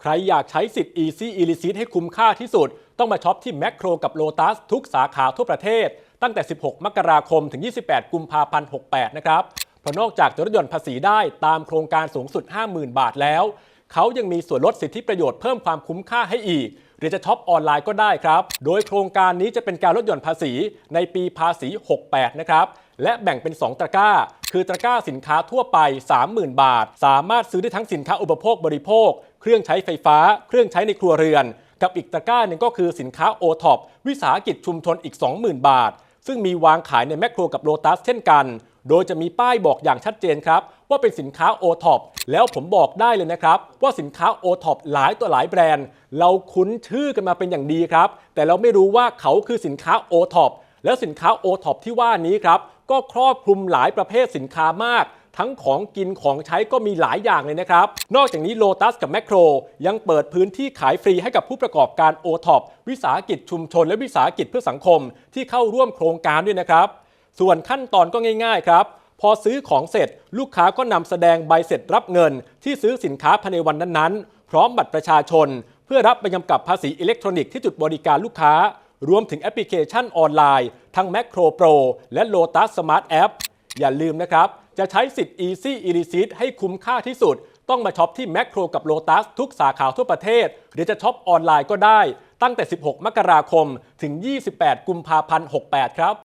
ใครอยากใช้สิทธิ์ Easy e l i c i t ให้คุ้มค่าที่สุด ต้องมาช็อปที่แมคโครกับโลตัสทุกสาขาทั่วประเทศ ตั้งแต่ 16 มกราคมถึง 28 กุมภาพันธ์ 68 นะครับ เพราะนอกจากจะลดหย่อนภาษีได้ตามโครงการสูงสุด 50,000 บาทแล้ว เขายังมีส่วนลดสิทธิประโยชน์เพิ่มความคุ้มค่าให้อีก หรือจะช็อปออนไลน์ก็ได้ครับ โดยโครงการนี้จะเป็นการลดหย่อนภาษีในปีภาษี 68 นะครับ และแบ่งเป็น 2 ตะกร้า คือตะกร้าสินค้าทั่วไป 30,000 บาท สามารถซื้อได้ทั้งสินค้าอุปโภคบริโภค เครื่องใช้ไฟฟ้า เครื่องใช้ในครัวเรือน กับอีกตะกร้าหนึ่งก็คือสินค้าโอท็อปวิสาหกิจชุมชนอีก 20,000 บาท ซึ่งมีวางขายในแมคโครกับโลตัสเช่นกัน โดยจะมีป้ายบอกอย่างชัดเจนครับ ว่าเป็นสินค้าโอท็อปแล้วผมบอกได้เลยนะครับ ว่าสินค้าโอท็อปหลายตัวหลายแบรนด์ เราคุ้นชื่อกันมาเป็นอย่างดีครับ แต่เราไม่รู้ว่าเขาคือสินค้าโอท็อปแล้วสินค้าโอท็อปที่ว่านี้ครับก็ครอบคลุมหลายประเภทสินค้ามาก ทั้งของกินของใช้ก็มีหลายอย่างเลยนะครับ นอกจากนี้โลตัสกับแมคโครยังเปิดพื้นที่ขายฟรีให้กับผู้ประกอบการโอท็อปวิสาหกิจชุมชนและวิสาหกิจเพื่อสังคม ที่เข้าร่วมโครงการด้วยนะครับ ส่วนขั้นตอนก็ง่ายๆครับพอซื้อของเสร็จลูกค้าก็นำแสดงใบเสร็จรับเงิน ที่ซื้อสินค้าภายในวันนั้นๆ พร้อมบัตรประชาชน เพื่อรับใบกำกับภาษีอิเล็กทรอนิกส์ที่จุดบริการลูกค้ารวมถึงแอปพลิเคชันออนไลน์ ทั้ง Macro Pro และ Lotus Smart App อย่าลืมนะครับ จะใช้สิทธิ์ Easy e l i c i t ให้คุ้มค่าที่สุด ต้องมาช็อปที่แมคโครกับโลตัสทุกสาขาทั่วประเทศ หรือจะช็อปออนไลน์ก็ได้ ตั้งแต่ 16 มกราคม ถึง 28 กุมภาพันธ์ 68 ครับ